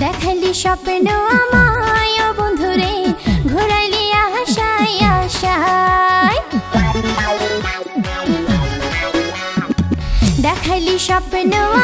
দেখালি স্বপ্ন আমায় দেখাইলি স্বপ্ন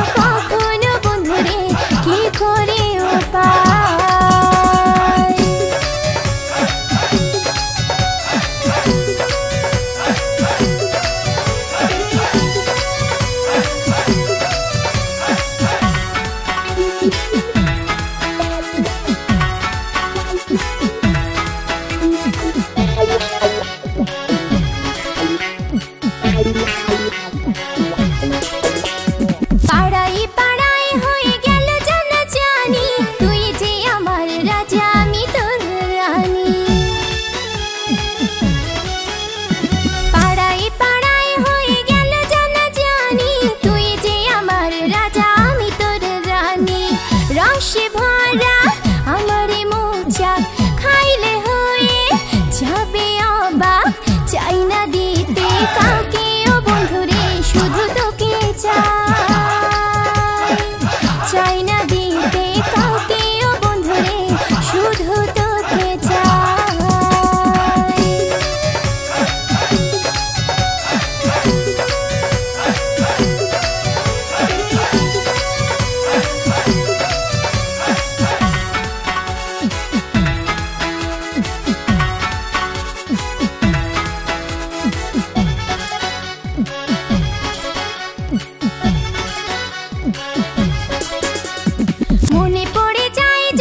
মনে পড়ে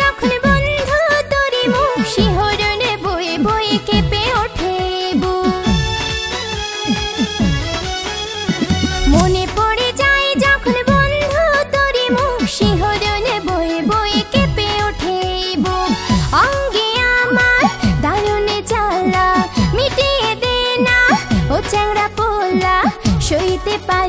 যখন বন্ধু তোরে মুখ শিহরণে বয়ে বয়ে কেঁপে ওঠে। মনে পড়ে যখন বন্ধু তোরে মুখ শিহরণে বয়ে বয়ে কেঁপে ওঠে। অঙ্গে আমার দারুণে জ্বালা, মিটিয়ে দে না ও চ্যাংড়া পোলা, সইতে পারি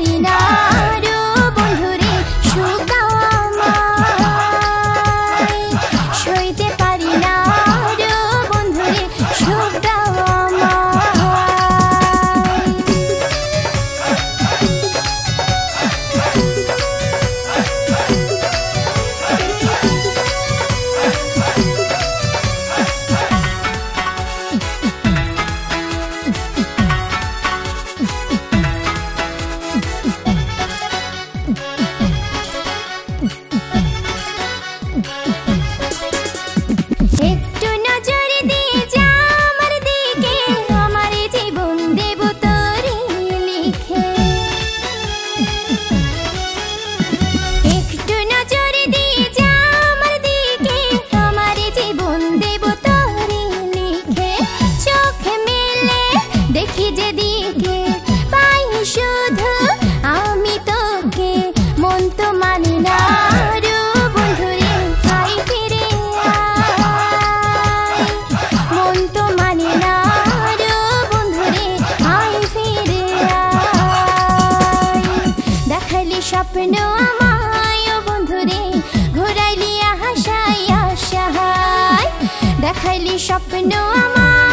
দেখি যে দিকে পাই শুধু আমি তোকে, মন তো মানি না। স্বপ্ন আমায় বন্ধুরে, ঘোরাইলি আশায় আশায়। দেখাইলি স্বপ্ন আমায়